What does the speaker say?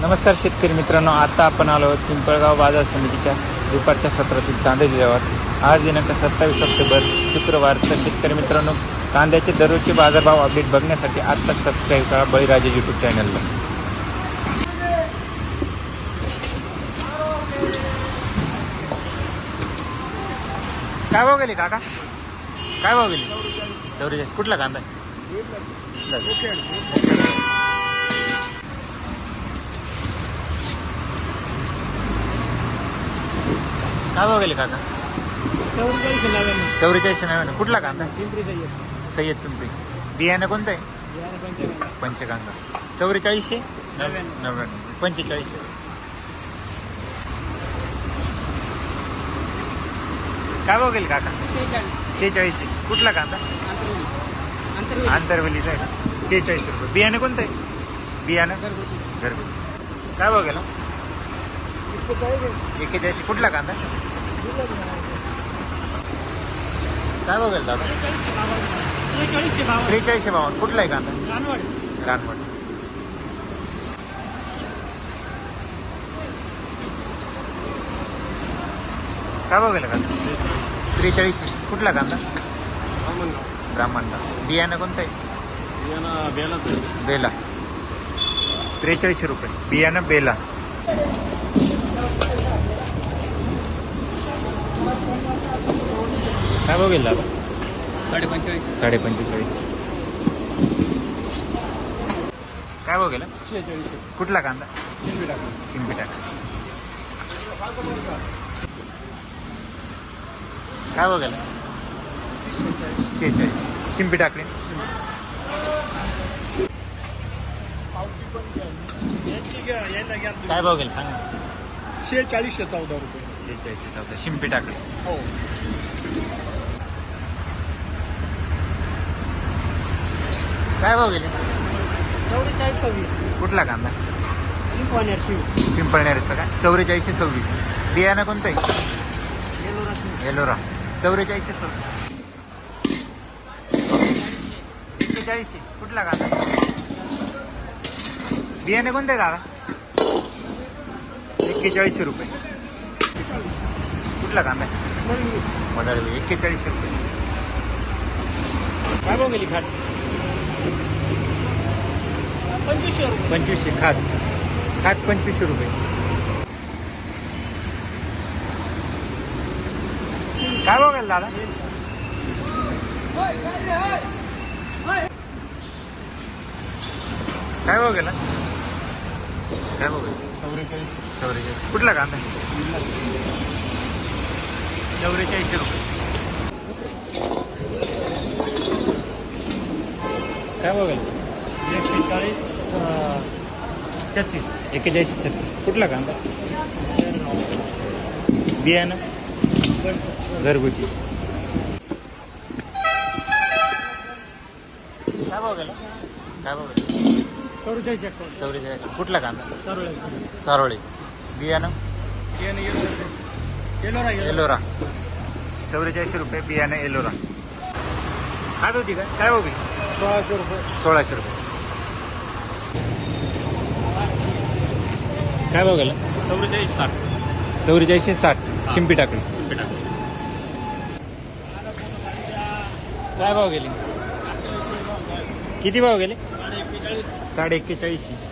नमस्कार शेतकरी मित्रांनो आता आपण आलो आहोत पिंपळगाव बाजार समितीच्या दुपारच्या सत्रातील कांदे लिलावात आज दिनांक सत्तावीस ऑक्टोबर शुक्रवार. तर शेतकरी मित्रांनो कांद्याचे दररोजचे बाजारभाव अपडेट बघण्यासाठी आत्ताच सबस्क्राईब करा बळीराजे यूट्यूब चॅनलला काय भाव गेले काका? काय भाव गेले? चौरेचाळीस कुठला कांदा? काय भाव गेले काका चौवेचाळीस नव्याण्णव कुठला कांदा? सय्यद पिंपरी. बियाणं कोणतं आहे? पंचकांदा चौवेचाळीसशे? नव्याण्णव. नव्याण्णव पंचेचाळीसशे. काय भाव गेले काका? शेहेचाळीसशे. कुठला कांदा? आंतरवलीचा आहे का? शेहेचाळीस रुपये. बियाणं कोणतं आहे? बियाणं? घरगुती. काय भाव गेला? एक्केचाळीस कुठला कांदा? काय गेला दादा त्रेचाळीसशे बावन्न. कुठला आहे कांदा रानवड. काय गेला कांदा त्रेचाळीसशे. कुठला कांदा ब्राह्मणला बियाणं कोणतं आहे. बेला. त्रेचाळीसशे रुपये. बियाणं बेला. काय भाव गेला? दादा साडे पंचेचाळीस काय भाव गेला? कुठला कांदा? शिंपी टाक काय भाव गेला? शेहेचाळीस. शिंपी टाकली. काय भाव गेला? सांगा. शेहेचाळीसशे चौदा रुपये. शेहेचाळीसशे चौदा. शिंपी टाकली. हो. काय भाव गेले? चौवेचाळीस सव्वीस. कुठला कांदा? इन्फॉनेट शिव. पिंपळनेरचा काय चौवेचाळीसशे सव्वीस. बियाणं कोणतं आहे? एलोरा चौवेचाळीसशे सव्वीस. एक्केचाळीसशे कुठला कांदा? बियाणे कोणते आहे दादा? एक्केचाळीसशे रुपये. कुठला कांदा मदाळी एक्केचाळीसशे रुपये. काय भाव गेली खात? पंचवीसशे रुपये. पंचवीसशे खात. खात पंचवीसशे रुपये. काय गेला दादा? काय गेला? काय गेला? चौवेचाळीस. चौवेचाळीस. कुठला कांदा? चौवेचाळीसशे रुपये. काय भाव गेला एक्केचाळीस छत्तीस. एक्केचाळीस छत्तीस. कुठला कांदा? बियाणं? घरगुती. काय भाव गेला काय भाव गेला चौवेचाळीस एकावन्न. चौवेचाळीस. कुठला कांदा? चौवेचाळीस सारोळी. बियाणं? एलोरा एलोरा. चौवेचाळीसशे रुपये बियाणं एलोरा. खात होती का? काय भाव गेली सोळाशे रुपये. सोळाशे रुपये. काय भाव गेला? चौवेचाळीस साठ. चौवेचाळीसशे साठ. शिंपी टाकली. काय भाव गेले? किती भाव गेले? साडे एक्केचाळीसशे.